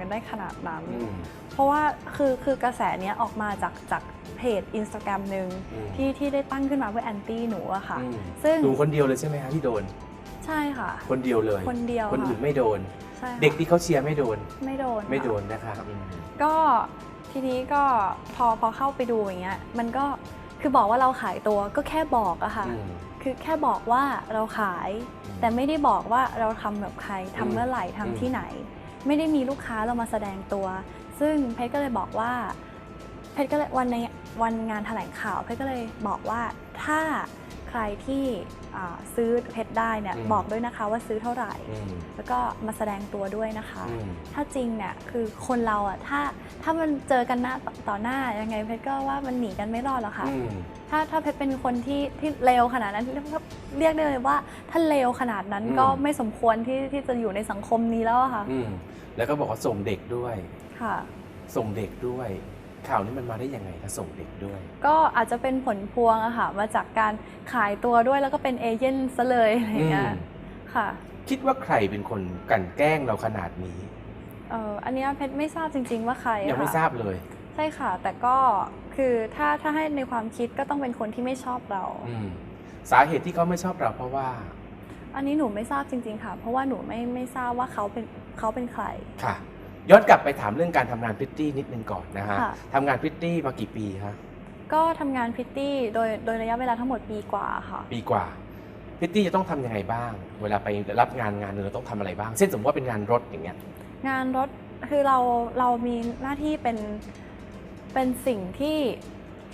กันได้ขนาดนั้น อืม เพราะว่าคือคือกระแสเนี้ยออกมาจากจากเพจอินสตาแกรมหนึ่งอืม ที่ที่ได้ตั้งขึ้นมาเพื่อแอนตี้หนูอะค่ะ อืมซึ่งหนูคนเดียวเลยใช่ไหมคะที่โดน ใช่ค่ะ คนเดียวเลย คนเดียวคนอื่นค่ะไม่โดน ใช่ค่ะเด็กที่เขาเชียร์ไม่โดน ไม่โดนไม่ค่ะโดนนะคะอืม ก็ทีนี้ก็พอพอเข้าไปดูอย่างเงี้ยมันก็คือบอกว่าเราขายตัวก็แค่บอกอะค่ะ อืม คือแค่บอกว่าเราขายอืมแต่ไม่ได้บอกว่าเราทำกับใครทำเมื่อไหร่อืมทำที่ไหน ไม่ได้มีลูกค้าเรามาแสดงตัว ซึ่งเพชรก็เลยบอกว่าเพชรก็เลยวันในวันงานแถลงข่าวเพชรก็เลยบอกว่าถ้าใครที่อ่าซื้อเพชรได้เนี่ยอืมบอกด้วยนะคะว่าซื้อเท่าไหร่อืมแล้วก็มาแสดงตัวด้วยนะคะอืมถ้าจริงเนี่ยคือคนเราอะถ้าถ้ามันเจอกันหน้าต่อต่อหน้ายังไงเพชรก็ว่ามันหนีกันไม่รอดหรอกค่ะอืมถ้าถ้าเพชรเป็นคนที่ที่เลวขนาดนั้นเรียกเรียกได้เลยว่าถ้าเลวขนาดนั้นอืมก็ไม่สมควรที่ที่จะอยู่ในสังคมนี้แล้วอะค่ะอืม แล้วก็บอกว่าส่งเด็กด้วยค่ะ ส่งเด็กด้วย ข่าวนี้มันมาได้ยังไงคะส่งเด็กด้วย ก็อาจจะเป็นผลพวงอะค่ะมาจากการขายตัวด้วยแล้วก็เป็นเอเจนต์ซะเลยอะไรอย่างเงี้ยอืมค่ะ คิดว่าใครเป็นคนกลันแกล้งเราขนาดนี้เอออันเนี้ยเพชรไม่ทราบจริง ๆ ว่าใครอะยังไม่ค่ะทราบเลย ใช่ค่ะ แต่ก็คือถ้าถ้าให้ในความคิดก็ต้องเป็นคนที่ไม่ชอบเราอืมสาเหตุที่เขาไม่ชอบเราเพราะว่า อันนี้หนูไม่ทราบจริง ๆ ค่ะ เพราะว่าหนูไม่ไม่ทราบว่าเขาเป็นเขาเป็นใคร ค่ะ ย้อนกลับไปถามเรื่องการทำงานพริตตี้นิดนึงก่อนนะฮะค่ะ ทำงานพริตตี้มากี่ปีคะก็ทำงานพริตตี้โดยโดยระยะเวลาทั้งหมดปีกว่าค่ะ ปีกว่าพริตตี้จะต้องทำยังไงบ้าง เวลาไปรับงานงานหนึงเราต้องทำอะไรบ้างเช่นสมมติว่าเป็นงานรถอย่างเงี้ย งานรถคือเราเรามีหน้าที่เป็นเป็นสิ่งที่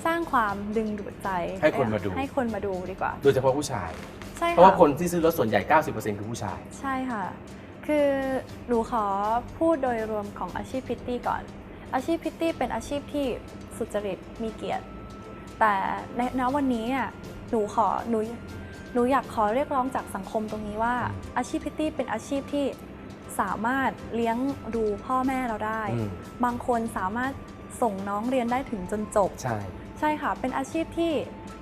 สร้างความดึงดูดใจให้คนมาดู ให้คนมาดูดีกว่า โดยเฉพาะผู้ชาย ใช่เพราะว่าค่ะคนที่ซื้อรถส่วนใหญ่ 90%คือผู้ชาย ใช่ค่ะ คือหนูขอพูดโดยรวมของอาชีพพริตตี้ก่อน อาชีพพริตตี้เป็นอาชีพที่สุจริตมีเกียรติ แต่ในณวันนี้อะหนูขอหนูหนูอยากขอเรียกร้องจากสังคมตรงนี้ว่าอืมอาชีพพริตตี้เป็นอาชีพที่สามารถเลี้ยงดูพ่อแม่เราได้ อืม บางคนสามารถส่งน้องเรียนได้ถึงจนจบ ใช่ ใช่ค่ะ เป็นอาชีพที่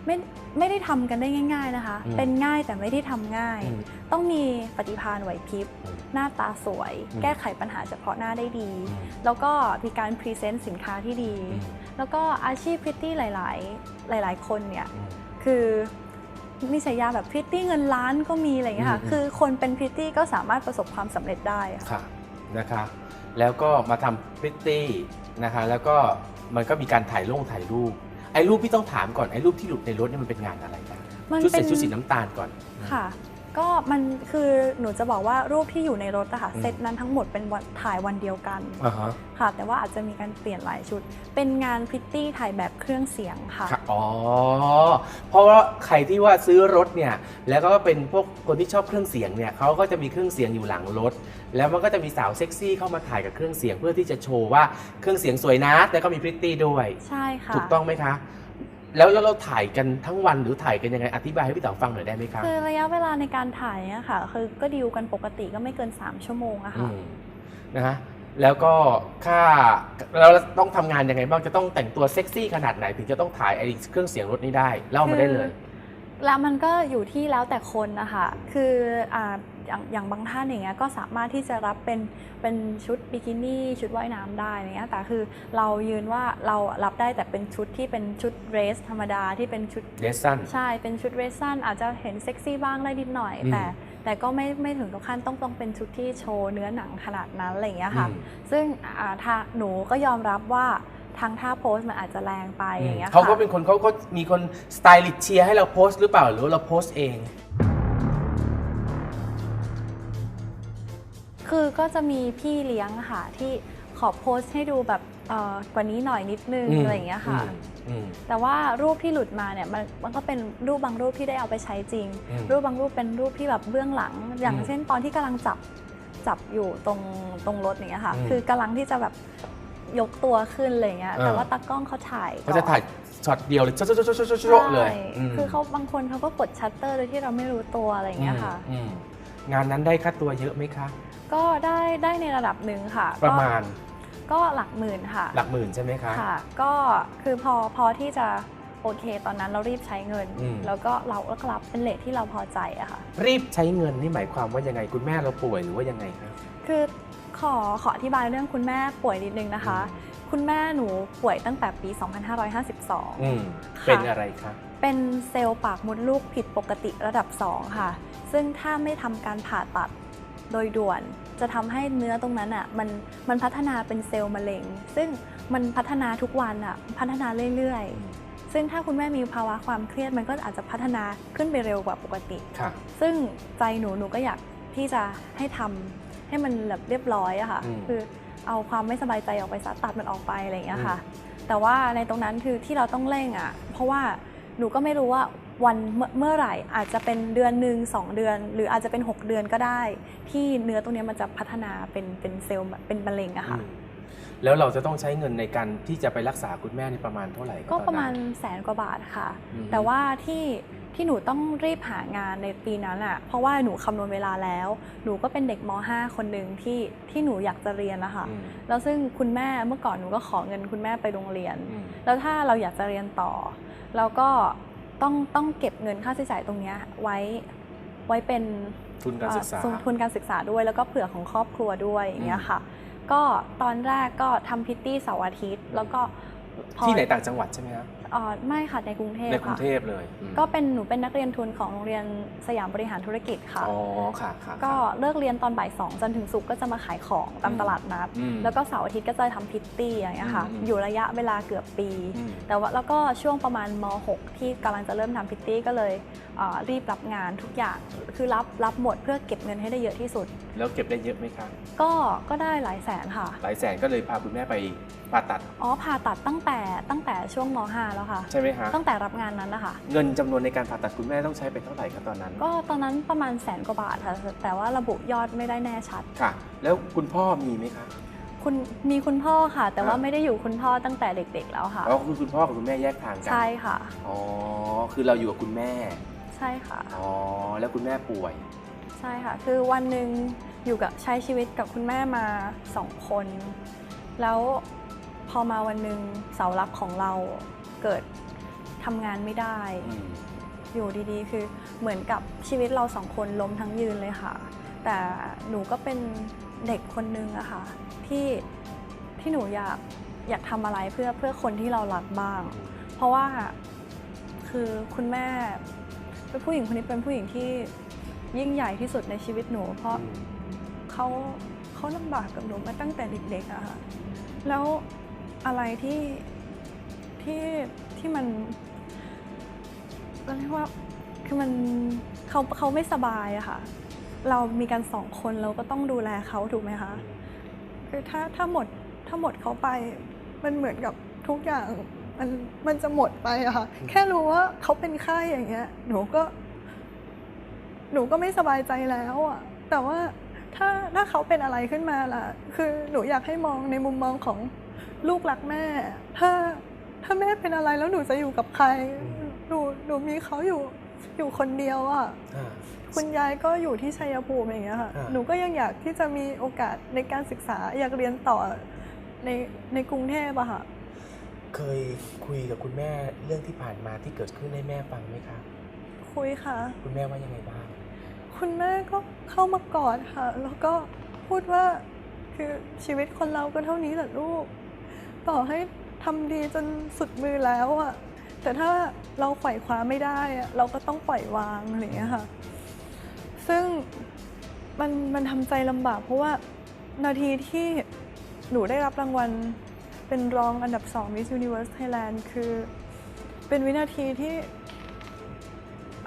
ไม่ไม่ได้ทำกันได้ง่าย ๆนะคะ อืมเป็นง่ายแต่ไม่ได้ทำง่าย อืมต้องมีปฏิภาณไหวพริบ อืมหน้าตาสวย อืม แก้ไขปัญหาเฉพาะหน้าได้ดีอืมแล้วก็มีการพรีเซนต์สินค้าที่ดีอืมแล้วก็อาชีพพริตตี้หลาย ๆ หลาย ๆ คนเนี่ยอืมคือมีฉายาแบบพริตตี้เงินล้านก็มีอะไรอย่างเงี้ยค่ะ อืม คือคนเป็นพริตตี้ก็สามารถประสบความสำเร็จได้ค่ะ ค่ะนะคะแล้วก็มาทำพริตตี้นะคะแล้วก็มันก็มีการถ่ายลงถ่ายรูป ไอ้รูปพี่ต้องถามก่อนไอ้รูปที่หลุดในรถเนี่ยมันเป็นงานอะไรนะมันชุดใส่เป็นชุดสีน้ำตาลก่อน ค่ะ ก็มันคือหนูจะบอกว่ารูปที่อยู่ในรถอะค่ะอืม เซตนั้นทั้งหมดเป็นวันถ่ายวันเดียวกันอ่าฮะค่ะ แต่ว่าอาจจะมีการเปลี่ยนหลายชุด เป็นงานพริตตี้ถ่ายแบบเครื่องเสียงค่ะ ค่ะอ๋อเพราะว่าใครที่ว่าซื้อรถเนี่ยแล้วก็เป็นพวกคนที่ชอบเครื่องเสียงเนี่ยเขาก็จะมีเครื่องเสียงอยู่หลังรถ แล้วมันก็จะมีสาวเซ็กซี่เข้ามาถ่ายกับเครื่องเสียงเพื่อที่จะโชว์ว่าเครื่องเสียงสวยนะ แต่ก็มีพริตตี้ด้วย ใช่ค่ะถูกต้องไหมคะ แล้วแล้วเราถ่ายกันทั้งวันหรือถ่ายกันยังไงอธิบายให้พี่เต๋อฟังหน่อยได้ไหมคะคือระยะเวลาในการถ่ายเนี่ยค่ะ คือก็ดีลกันปกติก็ไม่เกิน 3 ชั่วโมงอะอืค่ะมนะฮะแล้วก็ค่าเราต้องทำงานยังไงบ้างจะต้องแต่งตัวเซ็กซี่ขนาดไหนถึงจะต้องถ่ายไอ้เครื่องเสียงรถนี้ได้เล่ามาได้เลย แล้วมันก็อยู่ที่แล้วแต่คนนะคะคืออ่า อย่างอย่างบางท่านอย่างเงี้ยก็สามารถที่จะรับเป็นเป็นชุดบิกินี่ชุดว่ายน้ำได้อะไรเงี้ยแต่คือเรายืนว่าเรารับได้แต่เป็นชุดที่เป็นชุดเรสธรรมดาที่เป็นชุดเดซันใช่เป็นชุดเรสสั้นอาจจะเห็นเซ็กซี่บ้างได้นิดหน่อยอืมแต่แต่ก็ไม่ไม่ถึงกับขั้นต้องต้องเป็นชุดที่โชว์เนื้อหนังขนาดนั้นอะไรอย่างเงี้ยค่ะอืมซึ่งอ่าทางหนูก็ยอมรับว่าทางท่าโพสต์มันอาจจะแรงไปอย่างเงี้ยเขาก็ค่ะเป็นคนเขาก็มีคนสไตลิสต์เชียร์ให้เราโพสต์หรือเปล่าหรือว่าเราโพสต์เอง คือก็จะมีพี่เลี้ยงอะค่ะที่ขอโพสต์ให้ดูแบบเอ่อกว่านี้หน่อยนิดนึงอืมอะไรอย่างเงี้ยค่ะอืมอืม แต่ว่ารูปที่หลุดมาเนี่ยมันมันก็เป็นรูปบางรูปที่ได้เอาไปใช้จริง อืมรูปบางรูปเป็นรูปที่แบบเบื้องหลัง อย่างอืมเช่นตอนที่กำลังจับจับอยู่ตรงตรงรถอย่างเงี้ยค่ะ อืมคือกำลังที่จะแบบยกตัวขึ้นอะไรเงี้ยเออแต่ว่าตากล้องเขาถ่ายเขาจะถ่ายช็อตเดียวเลยโชะโชะโชะโชะโชะโชะเลยใช่อืมคือเขาบางคนเขาก็กดชัตเตอร์โดยที่เราไม่รู้ตัวอะไรอย่างเงี้ยค่ะ อืมงานนั้นได้ค่าตัวเยอะไหมคะ ก็ได้ได้ในระดับหนึ่งค่ะประมาณ ก็ก็หลักหมื่นค่ะ หลักหมื่นใช่ไหมคะ ค่ะ ก็คือพอพอที่จะโอเค ตอนนั้นเรารีบใช้เงิน อืม แล้วก็เราก็รับเป็นเลทที่เราพอใจอะค่ะ รีบใช้เงินนี่หมายความว่ายังไงคุณแม่เราป่วยหรือว่ายังไงครับ คือขขอขออธิบายเรื่องคุณแม่ป่วยนิดนึงนะคะ คุณแม่หนูป่วยตั้งแต่ปี 2552 อืมค่ะ เป็นอะไรคะเป็นเซลล์ปากมดลูกผิดปกติระดับ 2 ค่ะ ซึ่งถ้าไม่ทำการผ่าตัด โดยด่วนจะทำให้เนื้อตรงนั้นอะมันมันพัฒนาเป็นเซลล์มะเร็ง ซึ่งมันพัฒนาทุกวันอะพัฒนาเรื่อยๆ ซึ่งถ้าคุณแม่มีภาวะความเครียดมันก็อาจจะพัฒนาขึ้นไปเร็วกว่าปกติค่ะซึ่งใจหนูหนูก็อยากที่จะให้ทำให้มันแบบเรียบร้อยอะค่ะอืมคือเอาความไม่สบายใจออกไปซะตัดมันออกไปอะไรอย่างเงี้ยค่ะอืแต่ว่าในตรงนั้นคือที่เราต้องเร่งอะเพราะว่าหนูก็ไม่รู้ว่า วันเมื่อเมื่อไหร่อาจจะเป็นเดือนหนึ่งสองเดือน หรืออาจจะเป็น 6 เดือนก็ได้ ที่เนื้อตรงเนี้ยมันจะพัฒนาเป็นเป็นเซลล์เป็นมะเร็งอะค่ะอืมแล้วเราจะต้องใช้เงินในการที่จะไปรักษาคุณแม่ในประมาณเท่าไหร่คก็ตอนนั้นประมาณแสนกว่าบาทค่ะอืมแต่ว่าที่ที่หนูต้องรีบหางานในปีนั้นอะเพราะว่าหนูคำนวณเวลาแล้ว หนูก็เป็นเด็กม .5 คนหนึ่งที่ที่หนูอยากจะเรียนนะคะอืมแล้วซึ่งคุณแม่เมื่อก่อนหนูก็ขอเงินคุณแม่ไปโรงเรียนอืมแล้วถ้าเราอยากจะเรียนต่อ เราก็ ต้องต้องเก็บเงินค่าใช้จ่ายตรงเนี้ยไว้ไว้เป็นทุนการศึกษาเอ่อทุนการศึกษาด้วยแล้วก็เผื่อของครอบครัวด้วยอย่างเงี้ยค่ะ ก็ตอนแรกก็ทำพิตตี้เสาร์อาทิตย์ แล้วก็พอที่ไหนต่างจังหวัดใช่ไหมครับเอ่อไม่ค่ะในกรุงเทพในกรุงค่ะ เทพเลยอืมก็เป็นหนูเป็นนักเรียนทุนของโรงเรียนสยามบริหารธุรกิจค่ะ อ๋อค่ะค่ะก็ค่ะ เลิกเรียนตอนบ่ายสองจนถึงศุกร์ก็จะมาขายของตามอืมตลาดนัด อืมแล้วก็เสาร์อาทิตย์ก็จะทำพิตตี้อย่างเงี้ยค่ะ อืมอืม อยู่ระยะเวลาเกือบปี อืม แต่ว่าแล้วก็ช่วงประมาณม .6 ที่กำลังจะเริ่มทำพิตตี้ก็เลยเอ่อรีบรับงานทุกอย่าง คือรับรับหมดเพื่อเก็บเงินให้ได้เยอะที่สุด แล้วเก็บได้เยอะไหมคะก็ก็ได้หลายแสนค่ะ หลายแสนก็เลยพาคุณแม่ไปผ่าตัด อ๋อผ่าตัดตั้งแต่ตั้งแต่ช่วงม .5 แล้วค่ะ ใช่ไหมฮะตั้งแต่รับงานนั้นนะคะ เงินจำนวนในการผ่าตัดคุณแม่ต้องใช้ไปเท่าไหร่ครับตอนนั้น ก็ตอนนั้นประมาณแสนกว่าบาทค่ะ แต่ว่าระบุยอดไม่ได้แน่ชัด ค่ะ แล้วคุณพ่อมีไหมคะ คุณมีคุณพ่อค่ะ แต่ว่าครับไม่ได้อยู่คุณพ่อตั้งแต่เด็ก ๆ แล้วค่ะ อ๋อคือคุณพ่อกับคุณแม่แยกทางกัใช่ค่ะ อ๋อ คือเราอยู่กับคุณแม่ ใช่ค่ะ อ๋อ แล้วคุณแม่ป่วย ใช่ค่ะ คือวันหนึ่งอยู่กับใช้ชีวิตกับคุณแม่มาสองคน แล้วพอมาวันหนึ่งเสาหลักของเรา เกิดทำงานไม่ได้อืมอยู่ดีๆ คือเหมือนกับชีวิตเราสองคนล้มทั้งยืนเลยค่ะ แต่หนูก็เป็นเด็กคนนึงอะค่ะที่ที่หนูอยากอยากทำอะไรเพื่อเพื่อคนที่เรารักบ้าง เพราะว่าคือคุณแม่เป็นผู้หญิงคนนี้เป็นผู้หญิงที่ยิ่งใหญ่ที่สุดในชีวิตหนู เพราะเขาเขาลำบากกับหนูมาตั้งแต่เด็กๆอะค่ะแล้วอะไรที่ ที่ที่มันเราเรียกว่าคือมันเขาเขาไม่สบายอะค่ะ เรามีกันสองคนเราก็ต้องดูแลเขาถูกไหมคะคือถ้าถ้าหมดถ้าหมดเขาไปมันเหมือนกับทุกอย่างมันมันจะหมดไปอะค่ะอืมแค่รู้ว่าเขาเป็นไข้อย่างเงี้ย หนูก็ หนูก็ไม่สบายใจแล้วอะแต่ว่าถ้าถ้าเขาเป็นอะไรขึ้นมาล่ะ คือหนูอยากให้มองในมุมมองของลูกรักแม่ ถ้า ถ้าแม่เป็นอะไรแล้วหนูจะอยู่กับใคร หนูหนูมีเขาอยู่อยู่คนเดียวอะอ่าคุณยายก็อยู่ที่ชัยภูมิอย่างเงี้ยค่ะอ่าหนูก็ยังอยากที่จะมีโอกาสในการศึกษาอยากเรียนต่อในในกรุงเทพอะค่ะ เคยคุยกับคุณแม่เรื่องที่ผ่านมาที่เกิดขึ้นให้แม่ฟังไหมคะ คุยค่ะ คุณแม่ว่ายังไงบ้าง คุณแม่ก็เข้ามากอดค่ะ แล้วก็พูดว่าคือชีวิตคนเราก็เท่านี้แหละลูก ต่อให้ ทำดีจนสุดมือแล้วอะแต่ถ้าเราไขว่คว้าไม่ได้อะเราก็ต้องปล่อยวางอะไรอย่างเงี้ยค่ะ ซึ่งมันมันทำใจลำบาก เพราะว่านาทีที่หนูได้รับรางวัลเป็นรองอันดับ2 Miss Universe Thailand คือเป็นวินาทีที่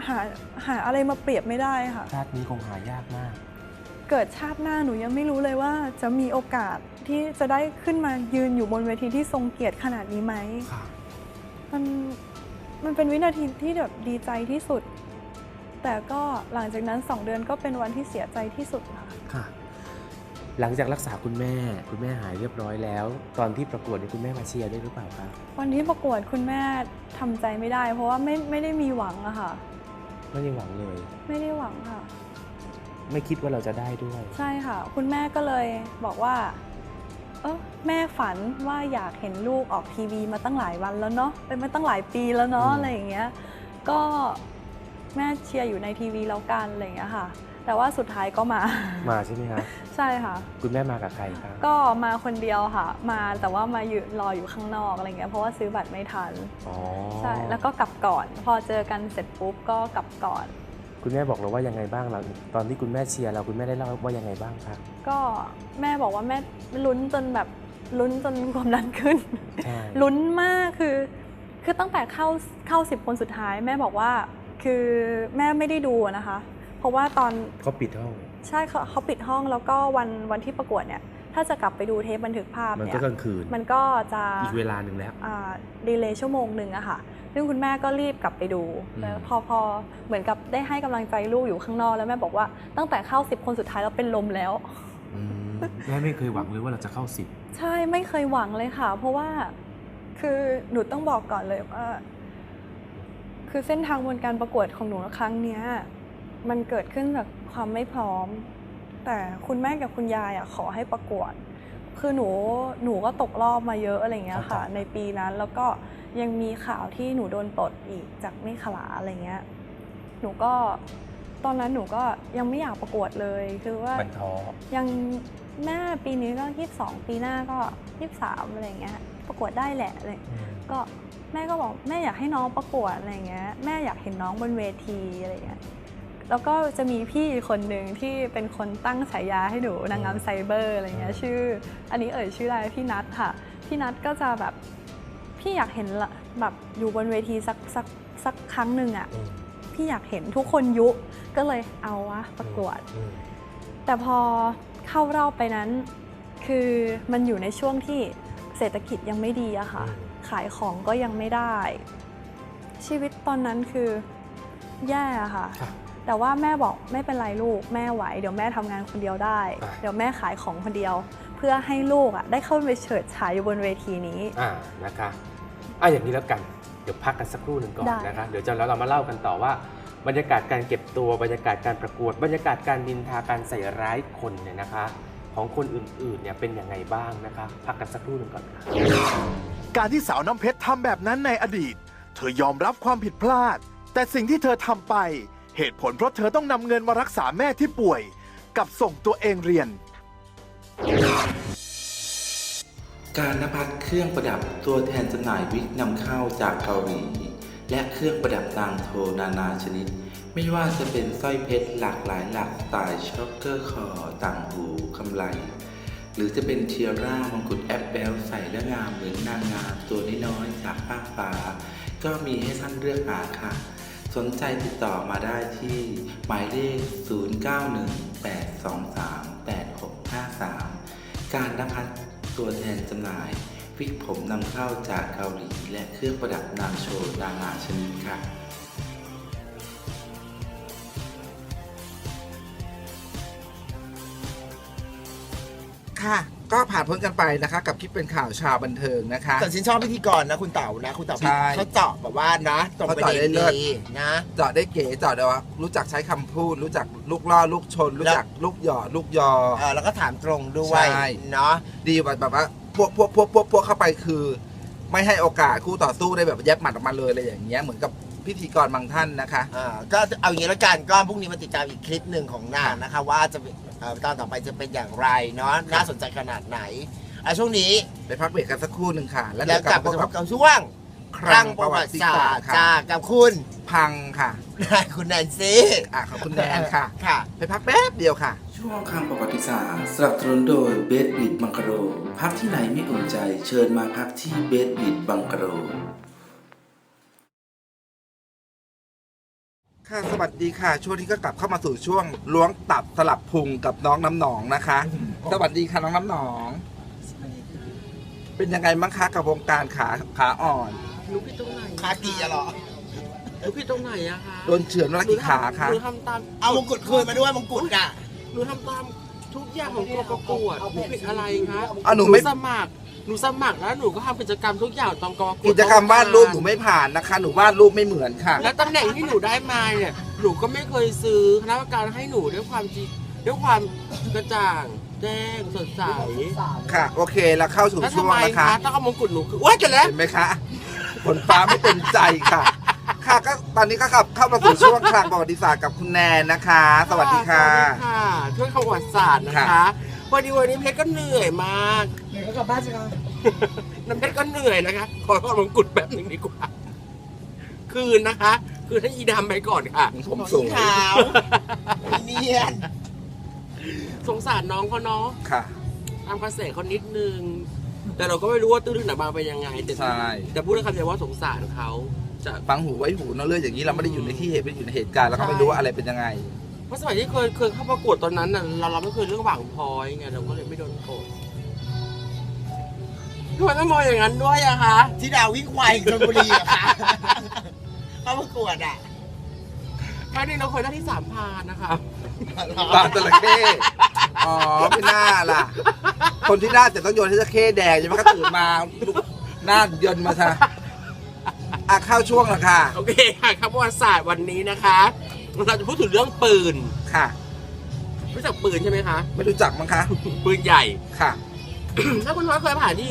หาหาอะไรมาเปรียบไม่ได้ค่ะ ชาตินี้คงหายากมาก เกิดชาติหน้าหนูยังไม่รู้เลยว่าจะมีโอกาสที่จะได้ขึ้นมายืนอยู่บนเวทีที่ทรงเกียรติขนาดนี้ไหมค่ะมันมันเป็นวินาทีที่แบบดีใจที่สุด แต่ก็หลังจากนั้นสองเดือนก็เป็นวันที่เสียใจที่สุดค่ะค่ะหลังจากรักษาคุณแม่ คุณแม่หายเรียบร้อยแล้ว ตอนที่ประกวดเนี่ยคุณแม่มาเชียร์ด้วยหรือเปล่าคะวันที่ประกวดคุณแม่ทำใจไม่ได้ เพราะว่าไม่ไม่ได้มีหวังอะค่ะ ไม่ได้หวังเลย ไม่ได้หวังค่ะ ไม่คิดว่าเราจะได้ด้วย ใช่ค่ะ คุณแม่ก็เลยบอกว่า เออแม่ฝันว่าอยากเห็นลูกออกทีวีมาตั้งหลายวันแล้วเนาะเป็นมาตั้งหลายปีแล้วเนาะอืม อะไรอย่างเงี้ย ก็แม่เชียร์อยู่ในทีวีแล้วกันอะไรอย่างเงี้ยค่ะ แต่ว่าสุดท้ายก็มา มาใช่ไหมคะใช่ค่ะ คุณแม่มากับใครคะก็มาคนเดียวค่ะ มาแต่ว่ามาอยู่รออยู่ข้างนอกอะไรเงี้ยเพราะว่าซื้อบัตรไม่ทัน อ๋อใช่ แล้วก็กลับก่อน พอเจอกันเสร็จปุ๊บก็กลับก่อน คุณแม่บอกเราว่ายังไงบ้างเราตอนที่คุณแม่เชียร์เราคุณแม่ได้เล่าว่ายังไงบ้างคะก็แม่บอกว่าแม่ลุ้นจนแบบลุ้นจนความดันขึ้น ใช่ลุ้นมากคือ คือตั้งแต่เข้าเข้าสิบคนสุดท้าย แม่บอกว่าคือแม่ไม่ได้ดูอะนะคะ เพราะว่าตอนเขาปิดห้อง ใช่เขาเขาปิดห้องแล้วก็วันวันที่ประกวดเนี่ย ถ้าจะกลับไปดูเทปบันทึกภาพมันเนี่ก็ยกลางคืน มันก็จะอีกเวลาหนึ่งแล้ว ดีเลย์ชั่วโมงหนึ่งอะค่ะ ซึ่งคุณแม่ก็รีบกลับไปดูอืมแล้วพอพอเหมือนกับได้ให้กำลังใจลูกอยู่ข้างนอก แล้วแม่บอกว่าตั้งแต่เข้าสิบคนสุดท้ายแล้วเป็นลมแล้วอืมแม่ไม่เคยหวังเลยว่าเราจะเข้าสิบใช่ไม่เคยหวังเลยค่ะ เพราะว่าคือหนูต้องบอกก่อนเลยว่าคือเส้นทางบนการประกวดของหนูครั้งเนี้ยมันเกิดขึ้นจากความไม่พร้อม แต่คุณแม่กับคุณยายอะขอให้ประกวด คือหนูหนูก็ตกรอบมาเยอะอะไรเงี้ยค่ะเข้าใจในปีนั้นแล้วก็ ยังมีข่าวที่หนูโดนปลดอีกจากไม่ขลาอะไรเงี้ย หนูก็ตอนนั้นหนูก็ยังไม่อยากประกวดเลย คือว่ามันท้อยังแม่ปีนี้ก็ยี่สิบสองปีหน้าก็ยี่สิบสามอะไรเงี้ย ประกวดได้แหละอะไรก็แม่ก็บอกแม่อยากให้น้องประกวดอะไรเงี้ยแม่อยากเห็นน้องบนเวทีอะไรเงี้ยแล้วก็จะมีพี่อีกคนหนึ่งที่เป็นคนตั้งฉายาให้หนูนางงามไซเบอร์อะไรเงี้ยชื่อ อันนี้เอ่ยชื่ออะไรพี่นัทค่ะ พี่นัทก็จะแบบ พี่อยากเห็นละแบบอยู่บนเวทีสักสักสักครั้งหนึ่งอะ่ะอืมพี่อยากเห็นทุกคนยุก็เลยเอาวะประกวด อืมแต่พอเข้ารอบไปนั้น คือมันอยู่ในช่วงที่เศรษฐกิจยังไม่ดีอะค่ะอืมขายของก็ยังไม่ได้ ชีวิตตอนนั้นคือแย่อะค่ะ ค่ะ แต่ว่าแม่บอกไม่เป็นไรลูกแม่ไหว เดี๋ยวแม่ทำงานคนเดียวได้ อะ เดี๋ยวแม่ขายของคนเดียว เพื่อให้ลูกอะได้เข้าไปเฉิดฉายอยู่บนเวทีนี้ อ่านะคะอะอย่างนี้แล้วกันเดี๋ยวพักกันสักครู่หนึ่งก่อนได้ นะคะเดี๋ยวจะแล้วเรามาเล่ากันต่อว่า บรรยากาศการเก็บตัวบรรยากาศการประกวด บรรยากาศการดินทาการใส่ร้ายคนเนี่ยนะคะ ของคนอื่นๆเนี่ยเป็นยังไงบ้างนะคะ พักกันสักครู่หนึ่งก่อนค่ะ การที่สาวน้ำเพชรทำแบบนั้นในอดีต เธอยอมรับความผิดพลาด แต่สิ่งที่เธอทำไป เหตุผลเพราะเธอต้องนำเงินมารักษาแม่ที่ป่วย กับส่งตัวเองเรียน การนภัสเครื่องประดับตัวแทนจำหน่ายวิกนำเข้าจากเกาหลี และเครื่องประดับนางโทนานาชนิด ไม่ว่าจะเป็นสร้อยเพชรหลากหลายหลักสไตล์ช็อกเกอร์คอต่างหูกำไลหรือจะเป็นเทียร่ามงกุฎแอปเปิลใส่แล้วงามเหมือนนางงามตัวน้อยๆจากภาคฟ้า ก็มีให้ท่านเลือกหาค่ะ สนใจติดต่อมาได้ที่หมายเลข 653 การนภัสตัวแทนจำหน่าย วิกผมนำเข้าจากเกาหลี และเครื่องประดับนาโชว์นานาชนิดค่ะค่ะ ก็ผ่านพ้นกันไปนะคะ กับคลิปเป็นข่าวชาวบันเทิงนะคะ แต่ฉันชอบพิธีกรนะคุณเต๋านะ คุณเต๋าใช่เขาเจาะแบบว่านะตรงประเขาเด็เจาะได้นเลิศดีนะเจาะได้เก๋เจาะได้ว่ารู้จักใช้คำพูด รู้จักลูกล่อลูกชน รู้จักลูกหยอดลูกยอเออแล้วก็ถามตรงด้วยใช่เนาะดีกว่าแบบว่าพวกพวกพวกพวกพวกเข้าไปคือ ไม่ให้โอกาสคู่ต่อสู้ได้แบบแยบหมัดออกมาเลยอะไรอย่างเงี้ยเหมือนกับพิธีกรบางท่านนะคะอ่าก็เอาอย่างนี้แล้วกันก็พรุ่งนี้มาติดตามอีกคลิปหนึ่งของนางนะคะ ว่าจะ เป็นเอ่อตอนต่อไปจะเป็นอย่างไรเนาะน่าสนใจขนาดไหนอะช่วงนี้ไปพักเบรกกันสักครู่หนึ่งค่ะ แล้วแล้เดี๋ยววกกลัลับบมามาพบพกับบกับช่วงคครั้รั้งงปประระวัวัติติศาศาสสตตร์ร์ค่ะจ้ากับคุณพังค่ะ คุณแนนซี่อะขอบคุณแนนค่ะ ค่ะ ไปพักแป๊บเดียวค่ะ ช่วงคำประวัติศาสตร์สนับสนุนโดยเบสบิดบังกะโรพักที่ไหนไม่อุ่นใจ เชิญมาพักที่เบสบิดบังกะโร ค่ะสวัสดีค่ะ ช่วงนี้ก็กลับเข้ามาสู่ช่วงล้วงตับสลับพุงกับน้องน้ำหนองนะคะ สวัสดีค่ะน้องน้ำหนอง เป็นยังไงบ้างคะกับวงการขาขาอ่อน หนูผิดตรงไหนคากีอะเหรอ หนูผิดตรงไหนอะคะโดนเฉือนวันละกี่ขาคะหนูทำตามเอามงกุฎคืนมาด้วยมงกุฎอะหนูทำตามทุกอย่างของกองประกวดหนูผิดอะไรคะอะหนูไม่ สมัคร หนูสมัครแล้วหนูก็ทำกิจกรรมทุกอย่างตามกองประกวดกิจกรรมวาดรูปหนูไม่ผ่านนะคะ หนูวาดรูปไม่เหมือนค่ะ และตำแหน่งที่หนูได้มาเนี่ยหนูก็ไม่เคยซื้อคณะกรรมการให้หนูด้วยความจริงด้วยความกระจ่างแจ้งสดใสค่ะ โอเคแล้วเข้าสู่แล้วช่ทำวงไมนะคะคะต้องเอามงกุฎหนูคือว้ายกันแล้ว เห็นไหมคะฝนฟ้าไม่เป็นใจค่ะ ค่ะก็ตอนนี้ก็กลับเข้ามาสู่ช่วงคลังประวัติศาสตร์กับคุณแนนนะคะ สวัสดีค่ะ สวัสดีค่ะช่วยประวัติศาสตร์นะคะ ค่ะวันนี้วันนี้เพชรก็เหนื่อยมาก เดี๋ยวก็กลับบ้านสิครับน้ำเพชรก็เหนื่อยนะคะ ขอขอมงกุฎแบบหนึ่งดีกว่า คืนนะคะ คืนให้อีดำไปก่อนค่ะ ผมสวยขาวเนียน สงสารน้องเขาเนาะค่ะทำกระแสเขานิดนึง แต่เราก็ไม่รู้ว่าตื้นลึกหนาบางเป็นยังไงแต่ใช่แต่พูดได้คำเดียวว่าสงสารเขาจะฟังหูไว้หูเนอะเรื่องอย่างนี้เราไม่ได้อยู่ในที่เหตุไม่ได้อยู่ในเหตุการณ์แล้วก็ไม่รู้ว่าอะไรเป็นยังไง เพราะสมัยที่เคยเคยเข้าประกวดตอนนั้นน่ะเราเราไม่เคยเรื่องหวังพอยไงเราก็เลยไม่โดนโกดทำไมต้องมองอย่างนั้นด้วยอะคะที่ดาววิ่งควายชลบุรีเหรอะคะเข้าประกวดอะครั้งนี้เราเคยได้ที่สามพานนะคะ ปลาจระเข้อ๋อไม่น่าล่ะ คนที่น่าจะต้องโยนให้จระเข้แดงใช่ไหมก็ตื่นมาลุกหน้าเยินมาซะอะเข้าช่วงและค่ะ โอเคค่ะครับประวัติศาสตร์วันนี้นะคะ เราจะพูดถึงเรื่องปืน ค่ะ รู้จักปืนใช่ไหมคะ ไม่รู้จักมั้งคะ ปืนใหญ่ ค่ะ ถ้าคุณน้อยเคยผ่านที่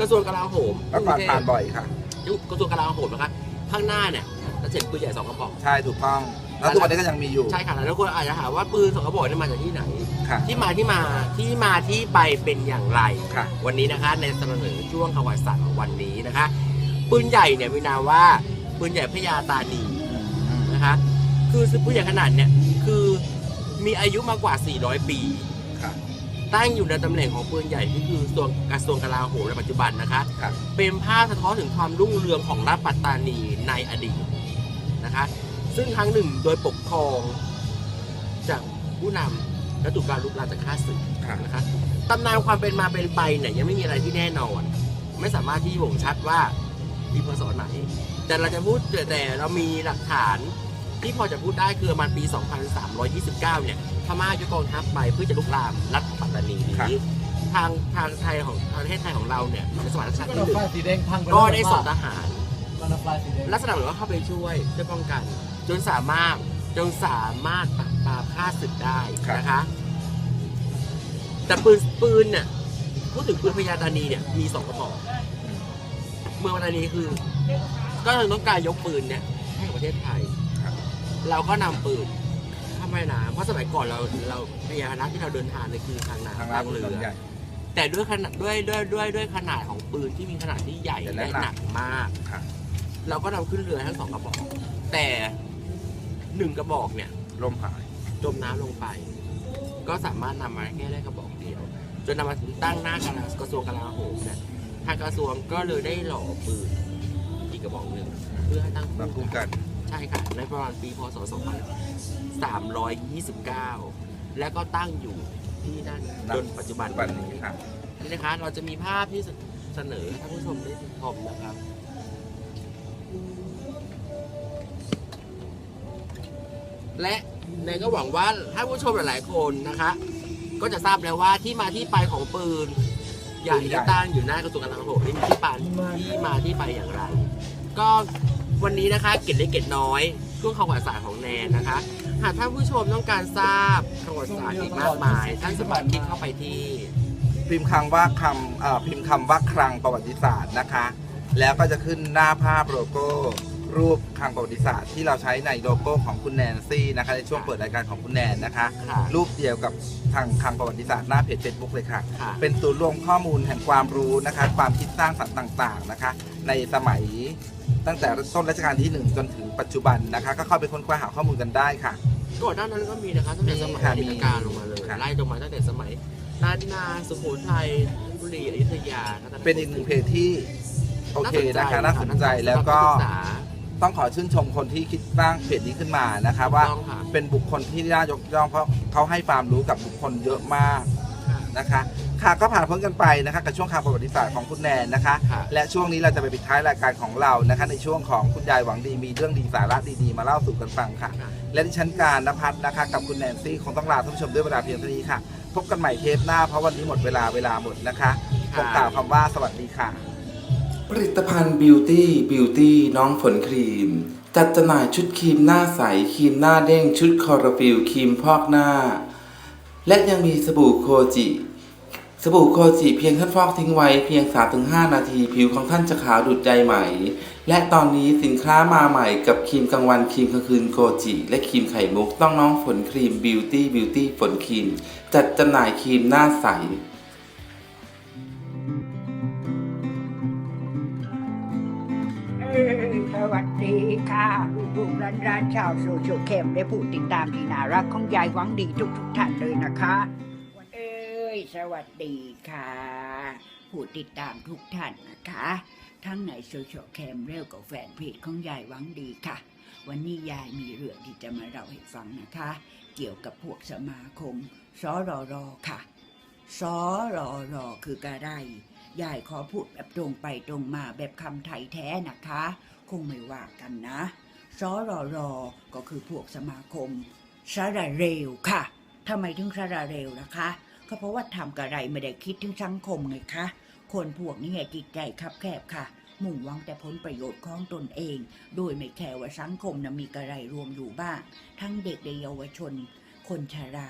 กระทรวงกลาโหมแล้วก่อนผ่านบ่อยค่ะยุคกระทรวงกลาโหมนะคะ ข้างหน้าเนี่ยจะเห็นปืนใหญ่สองกระบอก ใช่ถูกต้อง แล้วทุกวันนี้ก็ยังมีอยู่ ใช่ค่ะ แล้วคนอาจจะถามว่าปืนสองกระบอกเนี่ยมาจากที่ไหนค่ะที่มาที่มาที่มาที่ไปเป็นอย่างไรค่ะวันนี้นะคะ ในเสนอช่วงประวัติศาสตร์ของวันนี้นะคะ ปืนใหญ่เนี่ยมีนามว่าปืนใหญ่พระยาตานีนะคะ คือปืนใหญ่ขนาดเนี่ยคือมีอายุมากกว่า 400 ปีค่ะตั้งอยู่ในตำแหน่งของปืนใหญ่ที่คือส่วนกระทรวงกลาโหมในปัจจุบันนะคะค่ะเป็นภาพสะท้อนถึงความรุ่งเรืองของรัฐปัตตานีในอดีตนะคะ ซึ่งครั้งหนึ่งโดยปกครองจากผู้นำและถูกการลุกลามจากข้าศึกค่ะนะคะตำนานความเป็นมาเป็นไปเนี่ยยังไม่มีอะไรที่แน่นอน ไม่สามารถที่บ่งชัดว่ามีพศไหน แต่เราจะพูดแต่เรามีหลักฐาน ที่พอจะพูดได้คือประมาณปี 2329 เนี่ยพม่ายกกองทัพไปเพื่อจะลุกลามรัฐปัตตานีครับนี้ทางทางไทยของทางประเทศไทยของเราเนี่ยในสมัยรัชกาลที่หรถนึ่งไฟสีแดงพังไปก็ได้ส่งทหารรถไฟสีแดงลักษณะเหมือนว่าเข้าไปช่วยช่วยป้องกัน จนสามารถจนสามารถปราบปรามฆ่าศึกได้ครับนะคะ แต่ปืนปืนเนี่ยพูดถึงปืนพญาตานีเนี่ยมีสองกระบอกเมืองปัตตานีคือ ก็เลยต้องการยกปืนเนี่ยให้กับประเทศไทยครับ เราก็นำปืนข้ามแม่น้ำเพราะสมัยก่อนเราเราพยานะที่เราเดินทางเนี่ยคือทางน้ำทางทาร้านงบุเรืญอใหญ่ แต่ด้วยขนาดด้วยด้วยด้วยด้วยขนาดของปืนที่มีขนาดที่ใหญ่และและหนักหนักมากครับ เราก็นำขึ้นเรือทั้งสองกระบอก แต่หนึ่งกระบอกเนี่ยลมหาย จมน้ำลงไป ก็สามารถนำมาแค่ได้กระบอกเดียว จนนำมาถึงตั้งหน้ากระทรวงกระทรวงกลาโหมเนี่ยทางกระทรวงก็เลยได้หล่อปืนอีกกระบอกหนึ่งเพื่อให้ตั้งมาคู่กัน ใช่ค่ะ ในประมาณปีพศ 2329 แล้วก็ตั้งอยู่ที่นั่นณจนปัจจุบันวันนี้ค่ะนี่นะคะ เราจะมีภาพที่เสนอให้ท่านผู้ชมได้ชมนะครับและในก็หวังว่าท่านผู้ชมหลาย ๆ คนนะคะ ก็จะทราบแล้วว่าที่มาที่ไปของปืน ใหญ่ปืนใหญ่ที่ตั้งอยู่หน้ากระทรวงกลาโหมนี่มีที่ปานที่มาที่ไปอย่างไร ก็ วันนี้นะคะเกร็ดเล็กเกร็ดน้อยช่วงข่าวสารของแนนนะคะ หากท่านผู้ชมต้องการทราบข่าวสารอีกมากมาย ท่านสามารถคลิกเข้าไปที่ พิมพ์คำว่าคำเอ่อพิมพ์คำว่าครังประวัติศาสตร์นะคะ แล้วก็จะขึ้นหน้าภาพโลโก้ รูปคลังประวัติศาสตร์ที่เราใช้ในโลโก้ของคุณแนนซี่นะคะในช่วงเปิดรายการของคุณแนนนะคะ ค่ะรูปเดียวกับทางคลังประวัติศาสตร์หน้าเพจเฟซบุ๊กเลยค่ะ ค่ะ เป็นศูนย์รวมข้อมูลแห่งความรู้นะคะ ความคิดสร้างสรรค์ต่างๆนะคะ ในสมัยตั้งแต่ต้นรัชกาลที่1จนถึงปัจจุบันนะคะ ก็เข้าไปค้นคว้าหาข้อมูลกันได้ค่ะ ก่อนหน้านั้นก็มีนะคะตั้งแต่สมัยค่ะอมีดีตการลงมาเลยค่ะ ไล่ลงมาตั้งแต่สมัยล้านนาสุโขทัยบุรีอยุธยาเป็นอีกหนึ่งเพจที่โอเคนะคะน่าสนใจแล้วก็นัศึษา ต้องขอชื่นชมคนที่คิดสร้างเพจนี้ขึ้นมานะคะว่าต้องค่ะ เป็นบุคคลที่น่ายกย่องเพราะเขาให้ความรู้กับบุคคลเยอะมากค่ะนะคะค่ะก็ผ่านพ้นกันไปนะคะกับช่วงข่าวประวัติศาสตร์ของคุณแนนนะคะ ค่ะ และช่วงนี้เราจะไปปิดท้ายรายการของเรานะคะ ในช่วงของคุณยายหวังดีมีเรื่องดีสาระดีๆมาเล่าสู่กันฟังค่ะ ค่ะ และดิฉันการนภัทรนะคะ กับคุณแนนซี่คงต้องลาท่านผู้ชมด้วยเวลาเพียงเท่านี้ค่ะ พบกันใหม่เทปหน้าเพราะวันนี้หมดเวลาเวลาหมดนะคะผมกล่าวคำว่าสวัสดีค่ะ ผลิตภัณฑ์บิวตี้บิวตี้น้องฝนครีม จัดจำหน่ายชุดครีมหน้าใสครีมหน้าเด้งชุดคอร์ฟิลครีมพอกหน้า และยังมีสบู่โคจิ สบู่โคจิเพียงท่านฟอกทิ้งไว้เพียง 3-5 นาทีผิวของท่านจะขาวดุดใยไหม และตอนนี้สินค้ามาใหม่กับครีมกลางวันครีมกลางคืนโกจิ และครีมไข่มุกต้องน้องฝนครีมบิวตี้บิวตี้ฝนครีม จัดจำหน่ายครีมหน้าใส สวัสดีค่ะลูกๆร้านร้านๆชาวโซเชียลเคมได้ผู้ติดตามที่น่ารักของยายหวังดีทุกทุกๆท่านเลยนะคะเอ้ยสวัสดีค่ะ ผู้ติดตามทุกท่านนะคะ ทั้งในโซเชียลแคมเร็วกับแฟนเพจของยายหวังดีค่ะ วันนี้ยายมีเรื่องที่จะมาเล่าให้ฟังนะคะ เกี่ยวกับพวกสมาคมสรรค่ะสรรคือกระไร ยายขอพูดแบบตรงไปตรงมาแบบคำไทยแท้นะคะ คงไม่ว่ากันนะสรรอก็คือพวกสมาคมสระเร็วค่ะทำไมถึงสระเร็วล่ะคะ ก็เพราะว่าทำกระไรไม่ได้คิดถึงสังคมไงคะ คนพวกนี้จิตใจคับแคบค่ะ มุ่งหวังแต่ผลประโยชน์ของตนเอง โดยไม่แคร์ว่าสังคมนะมีกระไรรวมอยู่บ้าง ทั้งเด็กและเยาวชน คนชรา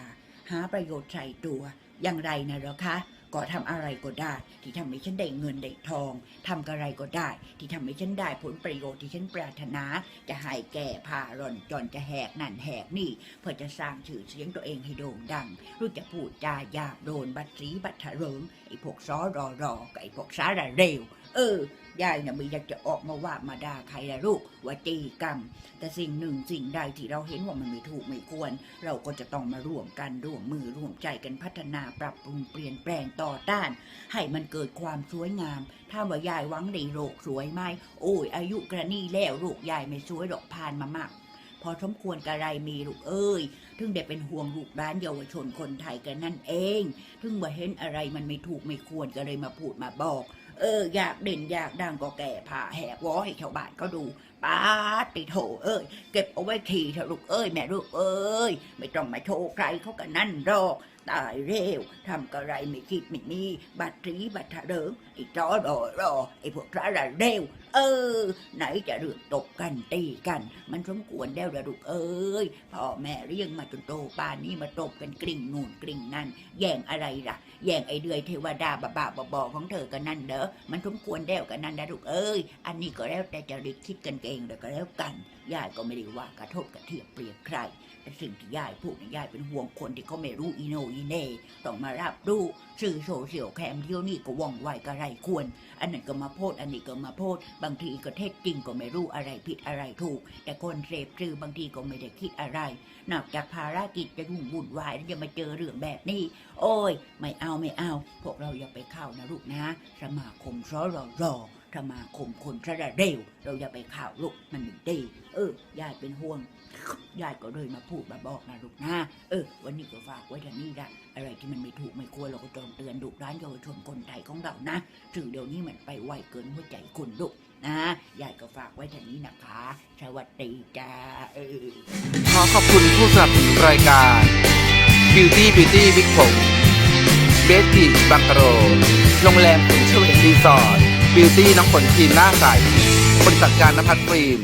หาประโยชน์ใส่ตัว อย่างไรนะหรอคะ ก็ทำอะไรก็ได้ ที่ทำให้ฉันได้เงินได้ทองทำอะไรก็ได้ ที่ทำให้ฉันได้ผลประโยชน์ที่ฉันปรารถนา จะให้แก่พาร่อนจอนจะแหกนั่นแหกนี่ เพื่อจะสร้างชื่อเสียงตัวเองให้โด่งดัง รู้จะพูดจาหยาบโดนบัตรีบัตรเถริงไอ้พวกซ้อรอรอกับไอ้พวกสาระเร็ว เออยายน่ะไม่อยากจะออกมาว่ามาด่าใครละลูกว่าตีกรรม แต่สิ่งหนึ่งสิ่งใดที่เราเห็นว่ามันไม่ถูกไม่ควร เราก็จะต้องมาร่วมกันร่วมมือร่วมใจกันพัฒนาปรับปรุงเปลี่ยนแปลงต่อต้าน ให้มันเกิดความสวยงาม ถ้าว่ายายหวังดีโรคสวยไหมโอ้ยอายุกระนี่แล้วลูกยายไม่สวยดอกพานมามากพอสมควรกระไรมีลูกเอ้ย ถึงได้เป็นห่วงลูกร้านเยาวชนคนไทยกันนั่นเอง ถึงว่าเห็นอะไรมันไม่ถูกไม่ควรก็เลยมาพูดมาบอก เอออยากเด่นอยากดังก็แก่ผ่าแหกวอให้ชาวบ้านก็ดูป้าติโถเอ้ยเก็บเอาไว้ทีเถอะลูกเอ้ยแม่ลูกเอ้ยไม่ต้องมาโชว์ใครเขากันนั่นหรอก ตายเร็วทำกระไรไม่คิดไม่มีบัตรีบัตรเดิงไอ้จอรอรอไอ้พวกสาระเร็ว เออ ไหนจะเรื่องตบกันตีกัน มันสมควรแล้วละลูกเอ้ยพ่อแม่เลี้ยงมาจนโตป่านนี้มาตบกันกริ่งนู่นกริ่งนั่นแย่งอะไรล่ะ แย่งไอ้เดือยเทวดาบ้าบ้าบอของเธอกันนั่นเด้อมันสมควรแล้วกันนั่นนะลูกเอ้ยอันนี้ก็แล้วแต่จะริคิดกันเองเดี๋ยวก็แล้วกันยายก็ไม่ได้ว่ากระทบกระเทียบเปรียบใคร สิ่งที่ยายพูดเนี่ยยายเป็นห่วงคนที่เขาไม่รู้อีโนอีเน่ต้องมารับรู้สื่อโซเชียลแคมเที่ยวนี่ก็ว่องไวก็ไรควร อันนั้นก็มาโพดอันนี้ก็มาโพดบางทีก็เท็จจริงก็ไม่รู้อะไรผิดอะไรถูก แต่คนเสพสื่อบางทีก็ไม่ได้คิดอะไร นอกจากภารกิจจะยุ่งวุ่นวายแล้วจะมาเจอเรื่องแบบนี้ โอ้ย ไม่เอาไม่เอา พวกเราอย่าไปเข้านะลูกนะ สมาคมสรร สมาคมคนระเร็ว เราอย่าไปข้าวลูกมันไม่ดีเออยายเป็นห่วงยายก็เลยมาพูดมาบอกนะลูกนะเออ วันนี้ก็ฝากไว้ทางนี้ละอะไรที่มันไม่ถูกไม่ควรเราก็ต้องเตือนลูกร้านเยาวชนคนไทยของเรานะสื่อเดี๋ยวนี้มันไปไวเกินหัวใจคุณลูกนะยายก็ฝากไว้ทางนี้นะคะ สวัสดีจ้าเออขอขอบคุณผู้สนับสนุนรายการ Beauty Beauty วิกผมเบสติบังกะโร โรงแรมขุนเชเวตรีสอร์ท บิวตี้น้องฝนครีมหน้าใสบริษัทการนภัทรฟิล์ม